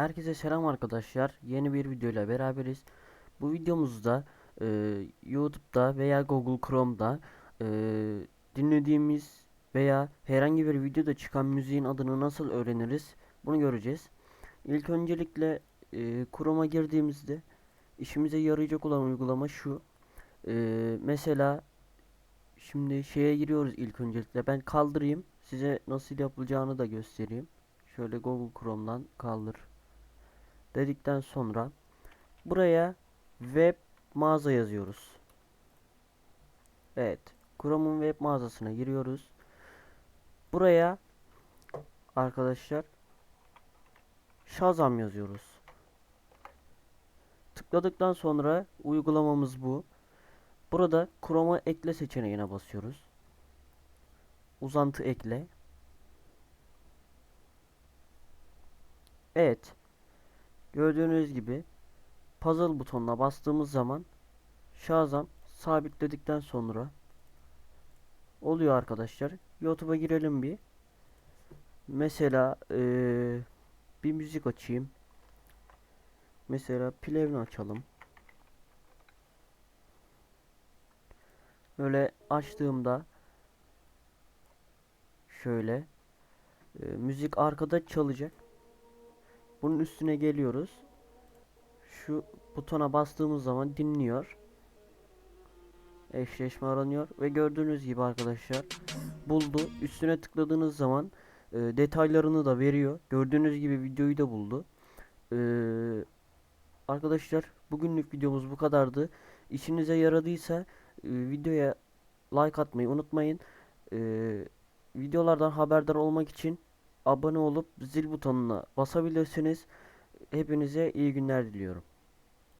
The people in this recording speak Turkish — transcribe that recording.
Herkese selam arkadaşlar. Yeni bir videoyla beraberiz. Bu videomuzda e, YouTube'da veya Google Chrome'da e, dinlediğimiz veya herhangi bir videoda çıkan müziğin adını nasıl öğreniriz? Bunu göreceğiz. İlk öncelikle e, Chrome'a girdiğimizde işimize yarayacak olan uygulama şu. E, mesela şimdi şeye giriyoruz ilk öncelikle. Ben kaldırayım. Size nasıl yapılacağını da göstereyim. Şöyle Google Chrome'dan kaldır dedikten sonra buraya web mağaza yazıyoruz. Evet. Chrome'un web mağazasına giriyoruz. Buraya arkadaşlar Shazam yazıyoruz. Tıkladıktan sonra uygulamamız bu. Burada Chrome'a ekle seçeneğine basıyoruz. Uzantı ekle. Evet. Gördüğünüz gibi puzzle butonuna bastığımız zaman Shazam sabitledikten sonra oluyor arkadaşlar. YouTube'a girelim bir. Mesela eee, bir müzik açayım. Mesela Plevni açalım. Böyle açtığımda şöyle e, müzik arkada çalacak. Bunun üstüne geliyoruz. Şu butona bastığımız zaman dinliyor. Eşleşme aranıyor ve gördüğünüz gibi arkadaşlar buldu. Üstüne tıkladığınız zaman e, detaylarını da veriyor. Gördüğünüz gibi videoyu da buldu. E, arkadaşlar bugünlük videomuz bu kadardı. İşinize yaradıysa e, videoya like atmayı unutmayın. E, videolardan haberdar olmak için abone olup zil butonuna basabilirsiniz. Hepinize iyi günler diliyorum.